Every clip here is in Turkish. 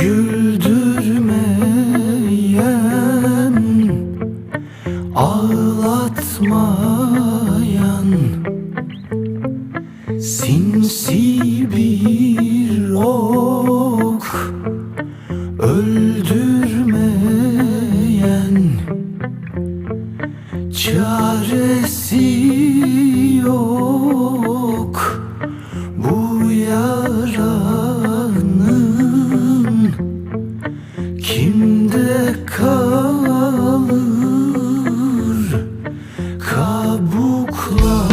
Güldürmeyen Ağlatmayan Kimde kalır? Kabukları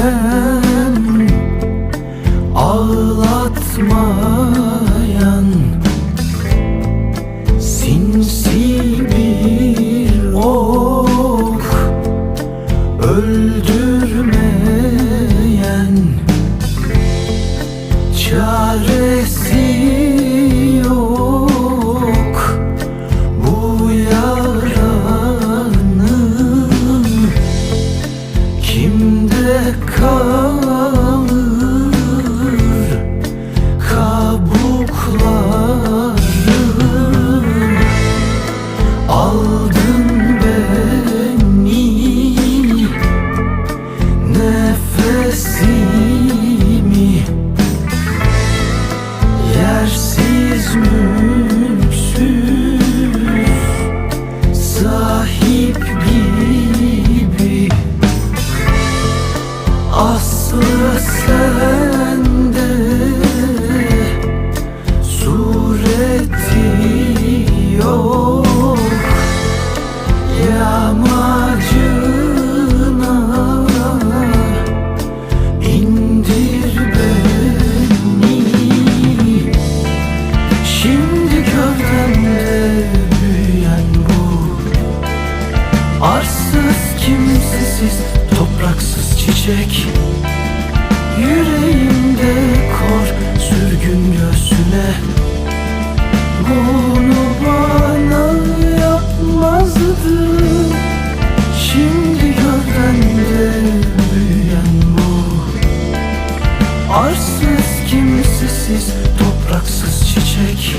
Güldürmeyen Kimde Arsız kimsesiz topraksız çiçek. Yüreğimde kor sürgün göğsüne. Bunu bana yapmazdı. Şimdi gövdemde büyüyen bu. Arsız kimsesiz topraksız çiçek